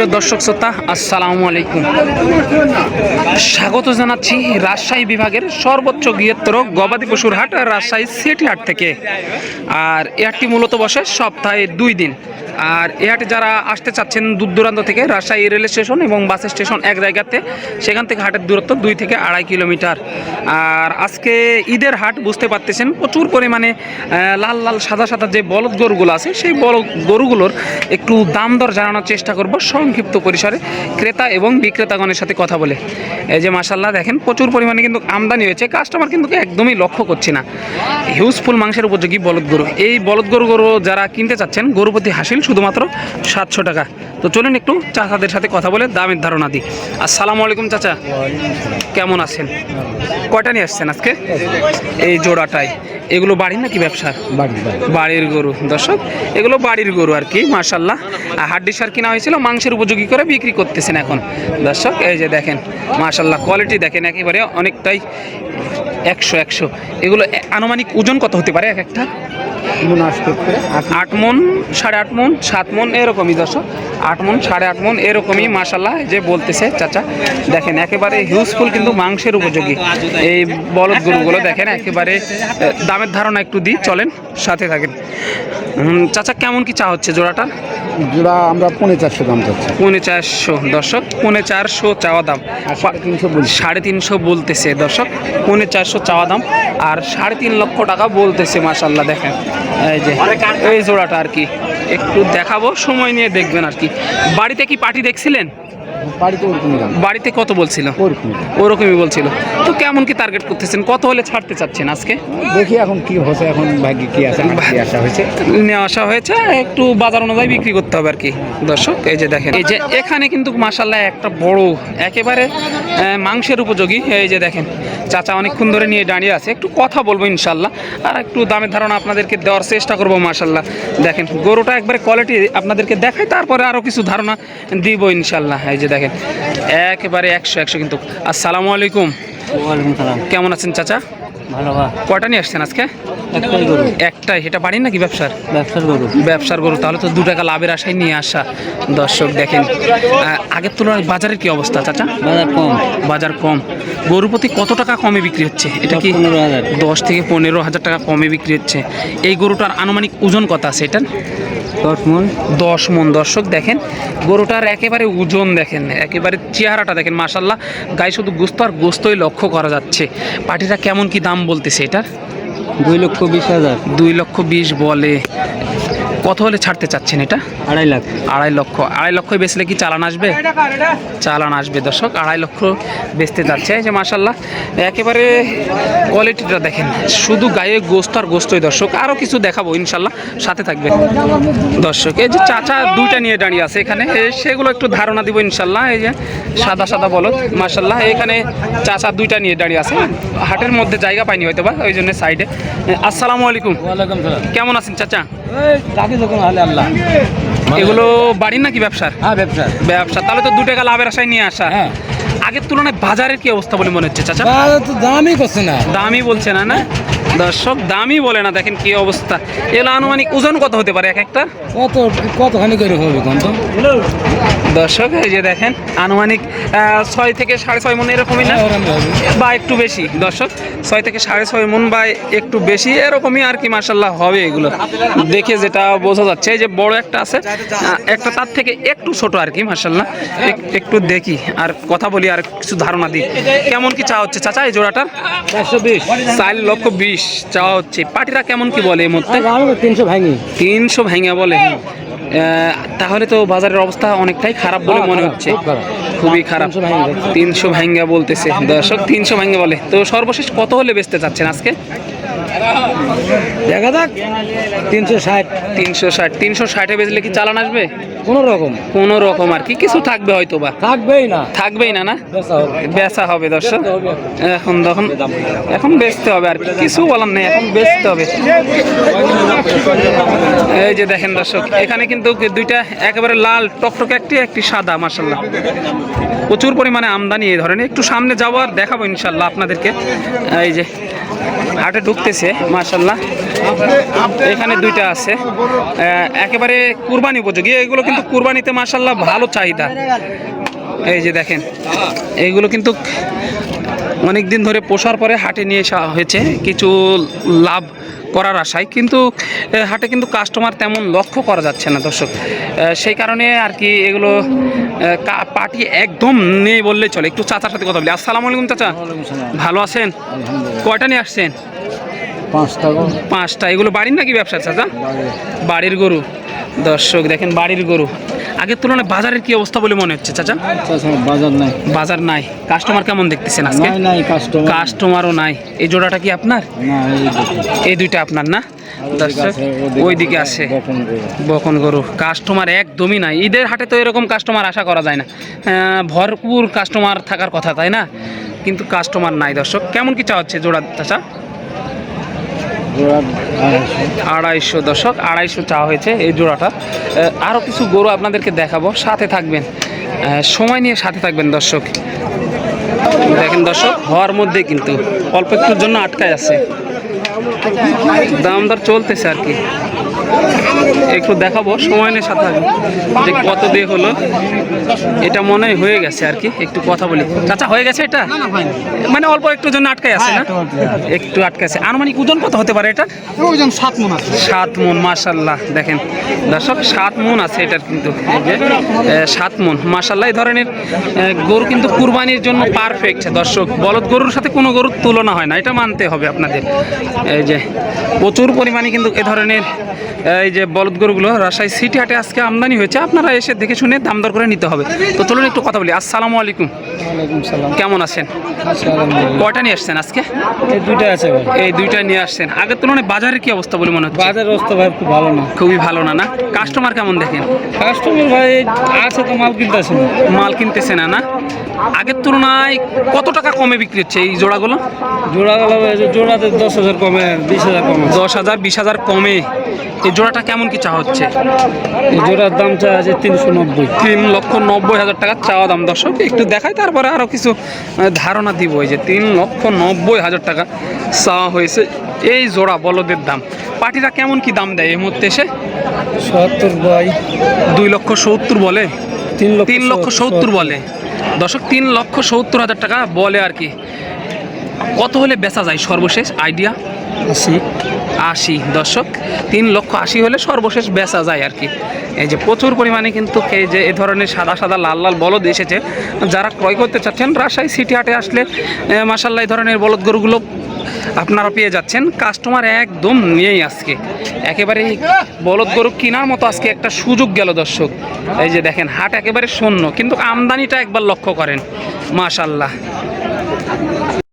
সুপ্রিয় দর্শক শ্রোতা, আসসালামু আলাইকুম। স্বাগত জানাচ্ছি রাজশাহী বিভাগের সর্বোচ্চ বৃহত্তর গবাদি পশুর হাট রাজশাহী সিটি হাট থেকে। আর এ হাটটি মূলত বসে সপ্তাহে দুই দিন। আর এ হাটে যারা আসতে চাচ্ছেন দূর দূরান্ত থেকে, রাজশাহী রেল স্টেশন এবং বাস স্টেশন এক জায়গাতে, সেখান থেকে হাটের দূরত্ব দুই থেকে আড়াই কিলোমিটার। আর আজকে ঈদের হাট বুঝতে পারতেছেন, প্রচুর পরিমাণে লাল লাল সাদা সাদা যে বলদ গরুগুলো আছে, সেই বলদ গরুগুলোর একটু দাম দর জানানোর চেষ্টা করব। সংক্ষিপ্ত পরিসরে ক্রেতা এবং বিক্রেতাগণের সাথে কথা বলে। এই যে মাসাল্লাহ দেখেন প্রচুর পরিমাণে কিন্তু আমদানি হয়েছে। কাস্টমার কিন্তু একদমই লক্ষ্য করছি না। হিউজফুল মাংসের উপযোগী বলদ গরু। এই বলদ গরু গরু যারা কিনতে চাচ্ছেন গরুপতি হাসিল শুধুমাত্র সাতশো টাকা। তো চলুন একটু চাচাদের সাথে কথা বলে দামের ধারণা দিই। আসসালামু আলাইকুম চাচা। কেমন আছেন? কয়টা নিয়ে আসছেন আজকে? এই জোড়াটাই। এগুলো বাড়ির নাকি ব্যবসার? বাড়ির গরু। দর্শক এগুলো বাড়ির গরু আর কি মার্শাল্লাহ হাড্ডি সার কিনা হয়েছিল মাংসের উপযোগী করে বিক্রি করতেছেন এখন। দর্শক এই যে দেখেন মার্শাল্লাহ কোয়ালিটি দেখেন একেবারে অনেকটাই একশো একশো। এগুলো আনুমানিক ওজন কত হতে পারে এক একটা আট মন। সাড়ে আট মন সাত মন এরকমই দর্শক। আট মন সাড়ে আট মন এরকমই মাসাল্লাহ যে বলতেছে চাচা। দেখেন একেবারে হিউজফুল কিন্তু মাংসের উপযোগী। এই বলদ গরুগুলো দেখেন একেবারে দামের ধারণা একটু দিই চলেন সাথে থাকেন। চাচা কেমন কি চা হচ্ছে জোড়াটা? জোড়া আমরা পৌনে চারশো দাম চাচ্ছি। পৌনে চারশো দর্শক পৌনে চারশো চাওয়া দাম। সাড়ে তিনশো বলছি। সাড়ে তিনশো বলতেছে দর্শক পৌনে চারশো চাওয়া দাম। আর সাড়ে তিন লক্ষ টাকা বলতেছে মাসাল্লাহ দেখেন। এই যে এই জোড়াটা আর কি। একটু দেখাবো সময় নিয়ে দেখবেন আর কি। বাড়িতে কি পার্টি দেখছিলেন? বাড়িতে ওরকমই দাম বাড়িতে কত বলছিল? ওরকমই ওরকমই বলছিল। তো কেমন কি টার্গেট করতেছেন? কত হলে ছাড়তে চাচ্ছেন আজকে? দেখি এখন কি হচ্ছে এখন ভাগ্যে কি আছে কি আসা হয়েছে। নিয়ে আসা হয়েছে একটু বাজার অনুযায়ী বিক্রি করতে হবে আর কি। দর্শক এই যে দেখেন এই যে এখানে কিন্তু মাসাল্লাহ একটা বড় একেবারে মাংসের উপযোগী। এই যে দেখেন চাচা অনেকক্ষণ ধরে নিয়ে দাঁড়িয়ে আছে। একটু কথা বলব ইনশাল্লাহ আর একটু দামের ধারণা আপনাদেরকে দেওয়ার চেষ্টা করব মাসাল্লাহ দেখেন গরুটা একবারে কোয়ালিটি আপনাদেরকে দেখাই তারপরে আরও কিছু ধারণা দিব ইনশাল্লাহ এই যে দেখেন একেবারে একশো একশো কিন্তু। আসসালামু আলাইকুম। কেমন আছেন চাচা? ভালো বা নিয়ে আসছেন আজকে? একটাই এটা বাড়ির নাকি ব্যবসার? ব্যবসার গরু। ব্যবসার গরু। তাহলে তো দু টাকা লাভের আশায় নিয়ে আসা। দর্শক দেখেন আগের তুলনায় বাজারের কি অবস্থা চাচা? বাজার কম। বাজার কম। গরু প্রতি কত টাকা কমে বিক্রি হচ্ছে? এটা কি দশ থেকে পনেরো হাজার টাকা কমে বিক্রি হচ্ছে? এই গরুটার আনুমানিক ওজন কত আছে এটার? দশ মন? দশ মন। দর্শক দেখেন গরুটার একেবারে ওজন দেখেন একেবারে চেহারাটা দেখেন মাসাল্লাহ গায়ে শুধু গোস্ত আর গোস্তই লক্ষ্য করা যাচ্ছে। পাটিটা কেমন কি দাম বলতেছে এটার? দুই লক্ষ বিশ হাজার। দুই লক্ষ বিশ বলে। কত হলে ছাড়তে চাচ্ছেন এটা? আড়াই লাখ। আড়াই লক্ষ। আড়াই লক্ষ বেচলে কি চালান আসবে? চালান আসবে। দর্শক আড়াই লক্ষ বেচতে যাচ্ছে। এই যে মাসাল্লাহ একেবারে কোয়ালিটিটা দেখেন। শুধু গায়ে গোস্ত আর গোস্তই দর্শক। আরও কিছু দেখাবো ইনশাল্লাহ সাথে থাকবে দর্শক এই যে চাচা দুইটা নিয়ে দাঁড়িয়ে আছে এখানে। সেগুলো একটু ধারণা দিব ইনশাল্লাহ এই যে সাদা সাদা বলদ মাসাল্লাহ এখানে চাচা দুইটা নিয়ে দাঁড়িয়ে আছে। হাটের মধ্যে জায়গা পাইনি হয়তো বা ওই জন্য সাইডে। আসসালামু আলাইকুম। কেমন আছেন চাচা তাকে যখন হালে আল্লাহ। এগুলো বাড়ির নাকি ব্যবসার? হ্যাঁ ব্যবসা ব্যবসা। তাহলে তো দু টাকা লাভের আশায় নিয়ে আসা। হ্যাঁ। আগের তুলনায় বাজারের কি অবস্থা বলে মনে হচ্ছে চাচা? তো দামই করছে না। দামই বলছে না না? দর্শক দামই বলে না দেখেন কি অবস্থা। এগুলো আনুমানিক ওজন কত হতে পারে এক একটা? কত কতখানি করে হবে কত দর্শক এই যে দেখেন আনুমানিক ছয় থেকে সাড়ে ছয় মন এরকমই না? বা একটু বেশি দর্শক ছয় থেকে সাড়ে ছয় মন বা একটু বেশি এরকমই আর কি মার্শাল্লাহ হবে এগুলো। দেখে যেটা বোঝা যাচ্ছে এই যে বড় একটা আছে একটা তার থেকে একটু ছোট আর কি মার্শাল্লাহ একটু দেখি আর কথা বলি আর কিছু ধারণা দিই। কেমন কি চা হচ্ছে চাচা এই জোড়াটার? চারশো বিশ। চার লক্ষ বিশ চাওয়া হচ্ছে। পার্টিরা কেমন কি বলে এই মধ্যে তিনশো ভাঙি। তিনশো ভেঙে বলে। আহ, তাহলে তো বাজারের অবস্থা অনেকটাই খারাপ বলে মনে হচ্ছে। খুবই খারাপ। 300 তিনশো ভাঙ্গা বলতেছে। দর্শক তিনশো ভাঙ্গা বলে। তো সর্বশেষ কত হলে বেচতে চাচ্ছেন আজকে? দেখা যাক। তিনশো ষাট। তিনশো ষাট। তিনশো ষাটে বেচলে কি চালান আসবে? কোনো রকম। কোনো রকম আর কি। কিছু থাকবে হয়তো বা থাকবেই না। থাকবেই না না? বেচা হবে। দর্শক। এখন। তখন এখন বেচতে হবে আর কিছু বলার নেই এখন বেচতে হবে। এই যে দেখেন দর্শক এখানে কিন্তু দুইটা একেবারে লাল টকটকে একটি একটি সাদা মার্শাল্লাহ প্রচুর পরিমাণে আমদানি এই ধরনের। একটু সামনে যাব আর দেখাবো ইনশাল্লাহ আপনাদেরকে। এই যে হাটে ঢুকতেছে মার্শাল্লাহ এখানে দুইটা আছে। একেবারে কুরবানি উপযোগী। এগুলো কিন্তু কুরবানিতে মার্শাল্লাহ ভালো চাহিদা। এই যে দেখেন, এইগুলো কিন্তু অনেক দিন ধরে পোষার পরে হাটে নিয়ে আসা হয়েছে। কিছু লাভ করার আশায় কিন্তু হাটে কিন্তু কাস্টমার তেমন লক্ষ্য করা যাচ্ছে না দর্শক। সেই কারণে আর কি এগুলো পার্টি একদম নেই বললে চলে। একটু চাচার সাথে কথা বলি। আসসালামু আলাইকুম চাচা। ভালো আছেন? কয়টা নিয়ে আসছেন? পাঁচটা পাঁচটা। এগুলো বাড়ির নাকি ব্যবসা চাচা? বাড়ির গরু। দর্শক দেখেন বাড়ির গরু। আগের তুলনায় বাজারের কি অবস্থা বলে মনে হচ্ছে চাচা? বাজার নাই। বাজার নাই। কাস্টমার কেমন দেখতেছেন আজকে? কাস্টমারও নাই এই জোড়াটা কি আপনার? এই দুইটা আপনার না? দর্শক ওইদিকে আছে। বকন গরু। কাস্টমার একদমই নাই। ঈদের হাটে তো এরকম কাস্টমার আশা করা যায় না। ভরপুর কাস্টমার থাকার কথা তাই না? কিন্তু কাস্টমার নাই দর্শক। কেমন কি চা হচ্ছে জোড়া চাচা? আড়াইশো। দশক আড়াইশো চা হয়েছে এই জোড়াটা। আরও কিছু গরু আপনাদেরকে দেখাবো, সাথে থাকবেন। সময় নিয়ে সাথে থাকবেন দর্শক। দেখেন দর্শক, হওয়ার মধ্যে কিন্তু অল্প একটুর জন্য আটকায় আছে। দাম দর চলতেছে আর কি। একটু দেখাবো সময় নিয়ে সাথে যে কত দিয়ে হলো এটা মনে হয় হয়ে গেছে আর কি একটু কথা বলি। চাচা হয়ে গেছে এটা? মানে অল্প একটু জন্য আটকায় আছে না? একটু আটকে আছে। আনুমানিক ওজন কত হতে পারে এটা? ওজন সাত মন আছে। সাত মন মাশাল্লাহ দেখেন। দর্শক সাত মন আছে এটার কিন্তু। সাত মন মাশাল্লাহ এই ধরনের গরু কিন্তু কুরবানির জন্য পারফেক্ট দর্শক। বলদ গরুর সাথে কোনো গরুর তুলনা হয় না এটা মানতে হবে আপনাদের। এই যে প্রচুর পরিমাণে কিন্তু এ ধরনের এই যে বলদ গরুগুলো রাজশাহী সিটি হাটে আজকে আমদানি হয়েছে। আপনারা এসে দেখে শুনে দাম দর করে নিতে হবে। তো চলুন একটু কথা বলি। আসসালামু আলাইকুম। কেমন আছেন? কয়টা নিয়ে আসছেন আজকে? এই দুইটা আছে ভাই। এই দুইটা নিয়ে আসছেন। আগের তুলনায় বাজারের কি অবস্থা বলে মনে হচ্ছে? বাজার অবস্থা ভাই খুব ভালো না। খুবই ভালো না না? কাস্টমার কেমন দেখেন? কাস্টমার ভাই আছে তো মাল কিনতেছে মাল কিনতেছে না না? আগের তুলনায় কত টাকা কমে বিক্রি হচ্ছে এই জোড়াগুলো? জোড়াগুলো জোড়াতে দশ হাজার কমে বিশ হাজার কমে। দশ হাজার বিশ হাজার কমে। এই জোড়াটা কেমন কি চা হচ্ছে? এই জোড়ার দাম চা আছে তিনশো নব্বই। তিন লক্ষ নব্বই হাজার টাকার চাওয়া দাম দর্শক। একটু দেখাই তারপরে আরও কিছু ধারণা দিব। এই যে তিন লক্ষ নব্বই হাজার টাকা চাওয়া হয়েছে এই জোড়া বলদের দাম। পার্টিরা কেমন কি দাম দেয় এই মুহূর্তে এসে? সত্তর বাই দুই লক্ষ সত্তর বলে? তিন লক্ষ তিন লক্ষ সত্তর। বলে। দর্শক তিন লক্ষ সত্তর হাজার টাকা বলে আর কি। কত হলে বেচা যায় সর্বশেষ? আইডিয়া? আশি। আশি। দর্শক তিন লক্ষ আশি হলে সর্বশেষ বেচা যায় আর কি। এই যে প্রচুর পরিমাণে কিন্তু এই যে এ ধরনের সাদা সাদা লাল লাল বলদ এসেছে। যারা ক্রয় করতে চাচ্ছেন রাজশাহী সিটি হাটে আসলে মাসাল্লাহ এই ধরনের বলদ গরুগুলো আপনারা পেয়ে যাচ্ছেন। কাস্টমার একদম নিয়েই আজকে। একেবারে বলদ গরু কেনার মতো আজকে একটা সুযোগ গেল দর্শক। এই যে দেখেন, হাট একেবারে শূন্য, কিন্তু আমদানিটা একবার লক্ষ্য করেন। মাশাল্লাহ